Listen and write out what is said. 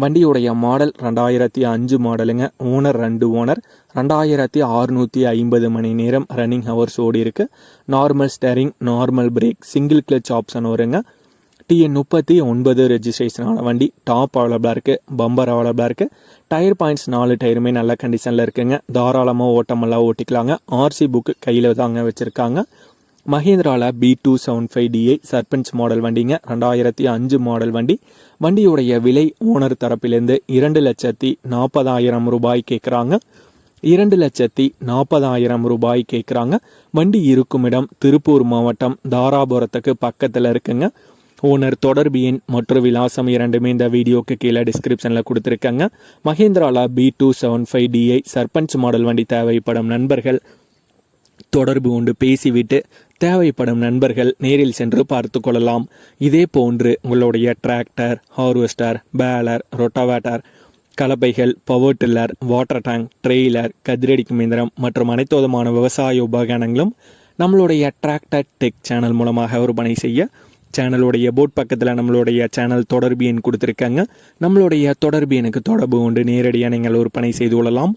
வண்டியுடைய மாடல் ரெண்டாயிரத்தி அஞ்சு மாடலுங்க. ஓனர் ரெண்டு ஓனர் ரெண்டாயிரத்தி அறுநூற்றி ஐம்பது மணி நேரம் ரன்னிங் ஹவர்ஸ் ஓடி இருக்கு. Normal steering normal brake single clutch option வருங்க. டிஎன் முப்பத்தி ஒன்பது ரெஜிஸ்ட்ரேஷனான வண்டி. டாப் அவைலபிளாக இருக்குது பம்பர் அவைலபிளாக இருக்குது டயர் பாயிண்ட்ஸ் நாலு டயருமே நல்ல கண்டிஷனில் இருக்குங்க. தாராளமாக ஓட்டமெல்லாம் ஓட்டிக்கலாங்க. ஆர்சி புக்கு கையில் தாங்க வச்சுருக்காங்க. மஹேந்திராவில் B two seven five DI Sarpanch model வண்டிங்க ரெண்டாயிரத்தி அஞ்சு மாடல் வண்டி. வண்டியுடைய விலை ஓனர் தரப்பிலிருந்து இரண்டு லட்சத்தி நாற்பதாயிரம் ரூபாய் கேட்குறாங்க இரண்டு லட்சத்தி நாற்பதாயிரம் ரூபாய் கேட்குறாங்க வண்டி இருக்கும் இடம் திருப்பூர் மாவட்டம் தாராபுரத்துக்கு பக்கத்தில் இருக்குங்க. ஓனர் தொடர்பு எண் மற்றும் விலாசம் இரண்டுமே இந்த வீடியோக்கு கீழே டிஸ்கிரிப்ஷனில் கொடுத்துருக்காங்க. மஹேந்திராவில் B two seven five DI Sarpanch model வண்டி தேவைப்படும் நண்பர்கள் தொடர்பு கொண்டு பேசிவிட்டு தேவைப்படும் நண்பர்கள் நேரில் சென்று பார்த்து கொள்ளலாம். இதே போன்று உங்களுடைய tractor harvester baler rotavator கலப்பைகள் power tiller water tank trailer கதிரடிக்கும் இயந்திரம் மற்றும் அனைத்து விதமான விவசாய உபகரணங்களும் நம்மளுடைய டிராக்டர் டெக் சேனல் மூலமாக விற்பனை செய்ய சேனலுடைய போட் பக்கத்தில் நம்மளுடைய சேனல் தொடர்பு எண் கொடுத்துருக்காங்க. நம்மளுடைய தொடர்பு எண்ணுக்கு தொடர்பு கொண்டு நேரடியாக நீங்கள் விற்பனை செய்து கொள்ளலாம்.